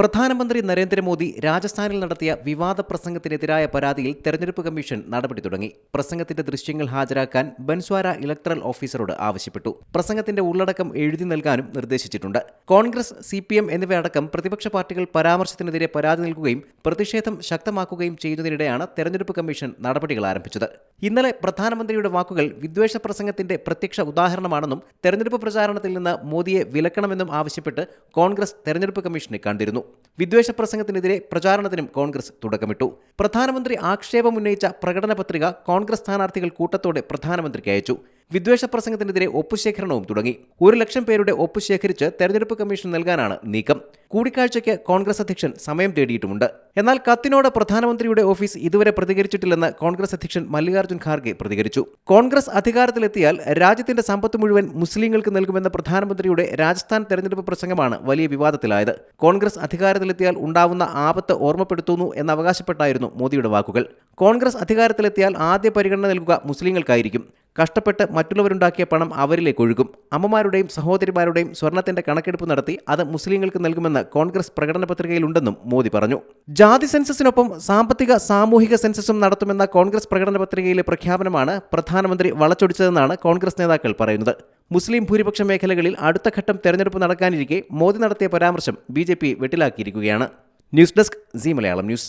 പ്രധാനമന്ത്രി നരേന്ദ്രമോദി രാജസ്ഥാനിൽ നടത്തിയ വിവാദ പ്രസംഗത്തിനെതിരായ പരാതിയിൽ തെരഞ്ഞെടുപ്പ് കമ്മീഷൻ നടപടി തുടങ്ങി. പ്രസംഗത്തിന്റെ ദൃശ്യങ്ങൾ ഹാജരാക്കാൻ ബൻസ്വാര ഇലക്ട്രൽ ഓഫീസറോട് ആവശ്യപ്പെട്ടു. പ്രസംഗത്തിന്റെ ഉള്ളടക്കം എഴുതി നൽകാനും നിർദ്ദേശിച്ചിട്ടുണ്ട്. കോൺഗ്രസ് സി പി എം എന്നിവയടക്കം പ്രതിപക്ഷ പാർട്ടികൾ പരാമർശത്തിനെതിരെ പരാതി നൽകുകയും പ്രതിഷേധം ശക്തമാക്കുകയും ചെയ്യുന്നതിനിടെയാണ് തെരഞ്ഞെടുപ്പ് കമ്മീഷൻ നടപടികൾ ആരംഭിച്ചത്. ഇന്നലെ പ്രധാനമന്ത്രിയുടെ വാക്കുകൾ വിദ്വേഷ പ്രസംഗത്തിന്റെ പ്രത്യക്ഷ ഉദാഹരണമാണെന്നും തെരഞ്ഞെടുപ്പ് പ്രചാരണത്തിൽ നിന്ന് മോദിയെ വിലക്കണമെന്നും ആവശ്യപ്പെട്ട് കോൺഗ്രസ് തെരഞ്ഞെടുപ്പ് കമ്മീഷനെ കണ്ടിരുന്നു. വിദ്വേഷ പ്രസംഗത്തിനെതിരെ പ്രചാരണത്തിനും കോൺഗ്രസ് തുടക്കമിട്ടു. പ്രധാനമന്ത്രി ആക്ഷേപമുന്നയിച്ച പ്രകടന പത്രിക കോൺഗ്രസ് സ്ഥാനാർത്ഥികൾ കൂട്ടത്തോടെ പ്രധാനമന്ത്രിക്ക് അയച്ചു. വിദ്വേഷ പ്രസംഗത്തിനെതിരെ ഒപ്പുശേഖരണവും തുടങ്ങി. ഒരു ലക്ഷം പേരുടെ ഒപ്പ് ശേഖരിച്ച് തെരഞ്ഞെടുപ്പ് കമ്മീഷൻ നൽകാനാണ് നീക്കം. കൂടിക്കാഴ്ചയ്ക്ക് കോൺഗ്രസ് അധ്യക്ഷൻ സമയം തേടിയിട്ടുമുണ്ട്. എന്നാൽ കത്തിനോട് പ്രധാനമന്ത്രിയുടെ ഓഫീസ് ഇതുവരെ പ്രതികരിച്ചിട്ടില്ലെന്ന് കോൺഗ്രസ് അധ്യക്ഷൻ മല്ലികാർജുൻ ഖാർഗെ പ്രതികരിച്ചു. കോൺഗ്രസ് അധികാരത്തിലെത്തിയാൽ രാജ്യത്തിന്റെ സമ്പത്ത് മുഴുവൻ മുസ്ലിങ്ങൾക്ക് നൽകുമെന്ന പ്രധാനമന്ത്രിയുടെ രാജസ്ഥാൻ തെരഞ്ഞെടുപ്പ് പ്രസംഗമാണ് വലിയ വിവാദത്തിലായത്. കോൺഗ്രസ് അധികാരത്തിലെത്തിയാൽ ഉണ്ടാവുന്ന ആപത്ത് ഓർമ്മപ്പെടുത്തുന്നു എന്നവകാശപ്പെട്ടായിരുന്നു മോദിയുടെ വാക്കുകൾ. കോൺഗ്രസ് അധികാരത്തിലെത്തിയാൽ ആദ്യ പരിഗണന നൽകുക മുസ്ലിങ്ങൾക്കായിരിക്കും. കഷ്ടപ്പെട്ട് മറ്റുള്ളവരുണ്ടാക്കിയ പണം അവരിലേക്ക് ഒഴുകും. അമ്മമാരുടെയും സഹോദരിമാരുടെയും സ്വർണത്തിന്റെ കണക്കെടുപ്പ് നടത്തി അത് മുസ്ലിങ്ങൾക്ക് നൽകുമെന്ന് കോൺഗ്രസ് പ്രകടന പത്രികയിലുണ്ടെന്നും മോദി പറഞ്ഞു. ജാതി സെൻസസിനൊപ്പം സാമ്പത്തിക സാമൂഹിക സെൻസസും നടത്തുമെന്ന കോൺഗ്രസ് പ്രകടന പത്രികയിലെ പ്രഖ്യാപനമാണ് പ്രധാനമന്ത്രി വളച്ചൊടിച്ചതെന്നാണ് കോൺഗ്രസ് നേതാക്കൾ പറയുന്നത്. മുസ്ലിം ഭൂരിപക്ഷ മേഖലകളിൽ അടുത്ത ഘട്ടം തെരഞ്ഞെടുപ്പ് നടക്കാനിരിക്കെ മോദി നടത്തിയ പരാമർശം B വെട്ടിലാക്കിയിരിക്കുകയാണ്. News desk C Malayalam news.